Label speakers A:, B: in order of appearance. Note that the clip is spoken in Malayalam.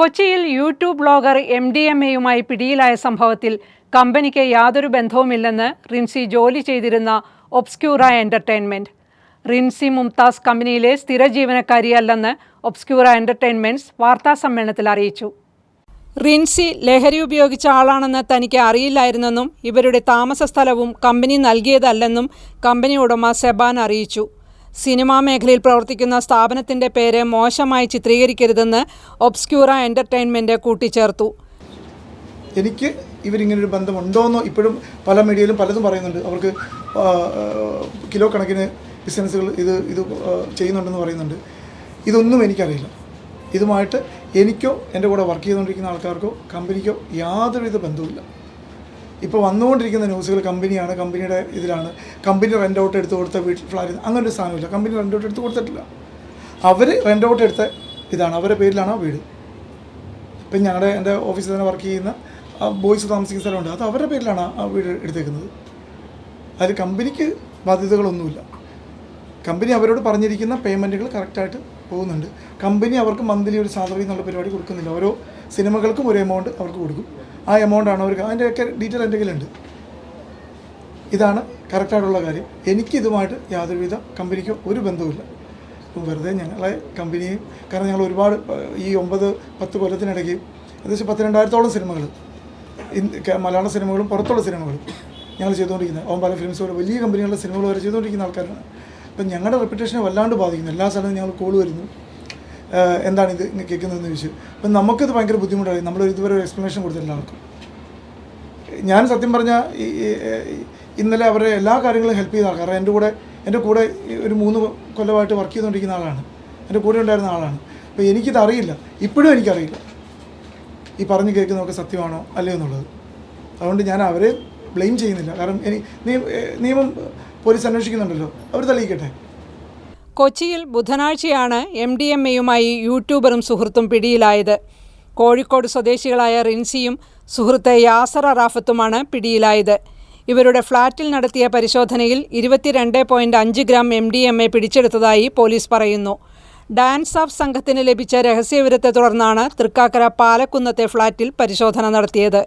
A: കൊച്ചിയിൽ YouTube blogger M D M എയുമായി പിടിയിലായ സംഭവത്തിൽ കമ്പനിക്ക് യാതൊരു ബന്ധവുമില്ലെന്ന് റിൻസി ജോലി ചെയ്തിരുന്ന ഒബ്സ്ക്യൂറ എന്റർടൈൻമെന്റ് റിൻസി മുംതാസ് കമ്പനിയിലെ സ്ഥിര ജീവനക്കാരിയല്ലെന്ന് ഒബ്സ്ക്യൂറ എന്റർടൈൻമെന്റ്സ് വാർത്താസമ്മേളനത്തിൽ അറിയിച്ചു. റിൻസി ലഹരി ഉപയോഗിച്ച ആളാണെന്ന് തനിക്ക് അറിയില്ലായിരുന്നെന്നും ഇവരുടെ താമസ സ്ഥലവും കമ്പനി നൽകിയതല്ലെന്നും കമ്പനി ഉടമ സെബാൻ അറിയിച്ചു. സിനിമാ മേഖലയിൽ പ്രവർത്തിക്കുന്ന സ്ഥാപനത്തിന്റെ പേര് മോശമായി ചിത്രീകരിക്കരുതെന്ന് ഒബ്സ്ക്യൂറ എന്റർടൈൻമെന്റ് കൂട്ടിച്ചേർത്തു.
B: എനിക്ക് ഇവരിങ്ങനൊരു ബന്ധമുണ്ടോയെന്നോ ഇപ്പോഴും പല മീഡിയയിലും പലതും പറയുന്നുണ്ട്. അവർക്ക് കിലോ കണക്കിന് ബിസിനസ്സുകൾ ഇത് ഇത് ചെയ്യുന്നുണ്ടെന്ന് പറയുന്നുണ്ട്. ഇതൊന്നും എനിക്കറിയില്ല. ഇതുമായിട്ട് എനിക്കോ എന്റെ കൂടെ വർക്ക് ചെയ്തുകൊണ്ടിരിക്കുന്ന ആൾക്കാർക്കോ കമ്പനിക്കോ യാതൊരുവിധ ബന്ധവുമില്ല. ഇപ്പോൾ വന്നുകൊണ്ടിരിക്കുന്ന ന്യൂസുകൾ കമ്പനിയാണ് കമ്പനിയുടെ ഇതിലാണ്. കമ്പനി റെന്റ് ഔട്ട് എടുത്ത് കൊടുത്ത വീട്ടിൽ ഫ്ലാറ്റ് അങ്ങനെ ഒരു സാധനമില്ല. കമ്പനി റെന്റ് ഔട്ട് എടുത്ത് കൊടുത്തിട്ടില്ല. അവർ റെന്റ് ഔട്ട് എടുത്ത ഇതാണ്. അവരുടെ പേരിലാണ് ആ വീട്. ഇപ്പം ഞങ്ങളുടെ എന്റെ ഓഫീസിൽ തന്നെ വർക്ക് ചെയ്യുന്ന ബോയ്സ് താമസിക്കുന്ന സ്ഥലമുണ്ട്. അത് അവരുടെ പേരിലാണ് ആ വീട് എടുത്തേക്കുന്നത്. അതിൽ കമ്പനിക്ക് ബാധ്യതകളൊന്നുമില്ല. കമ്പനി അവരോട് പറഞ്ഞിരിക്കുന്ന പേയ്മെന്റുകൾ കറക്റ്റായിട്ട് പോകുന്നുണ്ട്. കമ്പനി അവർക്ക് മന്ത്ലി ഒരു സാലറി എന്നുള്ള പരിപാടി കൊടുക്കുന്നില്ല. ഓരോ സിനിമകൾക്കും ഒരു എമൗണ്ട് അവർക്ക് കൊടുക്കും. ആ എമൗണ്ടാണ് അവർക്ക് അതിന്റെയൊക്കെ ഡീറ്റെയിൽ എന്തെങ്കിലും ഉണ്ട്. ഇതാണ് കറക്റ്റായിട്ടുള്ള കാര്യം. എനിക്കിതുമായിട്ട് യാതൊരുവിധ കമ്പനിക്കോ ഒരു ബന്ധവുമില്ല. വെറുതെ ഞങ്ങളെ കമ്പനിയും കാരണം ഞങ്ങൾ ഒരുപാട് ഈ ഒമ്പത് പത്ത് കൊല്ലത്തിനിടയ്ക്ക് ഏകദേശം പത്ത് രണ്ടായിരത്തോളം സിനിമകൾ മലയാള സിനിമകളും പുറത്തുള്ള സിനിമകളും ഞങ്ങൾ ചെയ്തുകൊണ്ടിരിക്കുന്നത്. ഓം പല ഫിലിംസ് പോലെ വലിയ കമ്പനികളുടെ സിനിമകൾ വരെ ചെയ്തുകൊണ്ടിരിക്കുന്ന ആൾക്കാരാണ്. അപ്പം ഞങ്ങളുടെ റെപ്യൂട്ടേഷനെ വല്ലാണ്ട് ബാധിക്കുന്നു. എല്ലാ സ്ഥലത്തും ഞങ്ങൾ കോൾ വരുന്നു. എന്താണ് ഇത് കേൾക്കുന്നതെന്ന് ചോദിച്ചു അപ്പം നമുക്കിത് ഭയങ്കര ബുദ്ധിമുട്ടായി. നമ്മൾ ഇതുവരെ ഒരു എക്സ്പ്ലനേഷൻ കൊടുത്തിട്ടില്ല ആർക്കും ഞാൻ സത്യം പറഞ്ഞാൽ ഇന്നലെ അവരെ എല്ലാ കാര്യങ്ങളും ഹെൽപ്പ് ചെയ്ത ആൾക്കാർ എന്റെ കൂടെ എന്റെ കൂടെ ഒരു മൂന്ന് കൊല്ലമായിട്ട് വർക്ക് ചെയ്തുകൊണ്ടിരിക്കുന്ന ആളാണ്. എന്റെ കൂടെ ഉണ്ടായിരുന്ന ആളാണ്. അപ്പോൾ എനിക്കിത് അറിയില്ല. ഇപ്പോഴും എനിക്കറിയില്ല. ഈ പറഞ്ഞു കേൾക്കുന്നതൊക്കെ സത്യമാണോ അല്ലയോ എന്നുള്ളത്. അതുകൊണ്ട് ഞാൻ അവരെ ബ്ലെയിം ചെയ്യുന്നില്ല. കാരണം ഇനി നിയ- നിയമം പോലീസ് അന്വേഷിക്കുന്നുണ്ടല്ലോ. അവർ തെളിയിക്കട്ടെ.
A: കൊച്ചിയിൽ ബുധനാഴ്ചയാണ് എം ഡി എം എയുമായി യൂട്യൂബറും സുഹൃത്തും പിടിയിലായത്. കോഴിക്കോട് സ്വദേശികളായ റിൻസിയും സുഹൃത്ത് യാസർ അറാഫത്തുമാണ് പിടിയിലായത്. ഇവരുടെ ഫ്ളാറ്റിൽ നടത്തിയ പരിശോധനയിൽ ഇരുപത്തിരണ്ട് പോയിന്റ് അഞ്ച് gram M D M A പിടിച്ചെടുത്തതായി police പറയുന്നു. ഡാൻസ് ഓഫ് സംഘത്തിന് ലഭിച്ച രഹസ്യവിവരത്തെ തുടർന്നാണ് തൃക്കാക്കര പാലക്കുന്നത്തെ ഫ്ളാറ്റിൽ പരിശോധന നടത്തിയത്.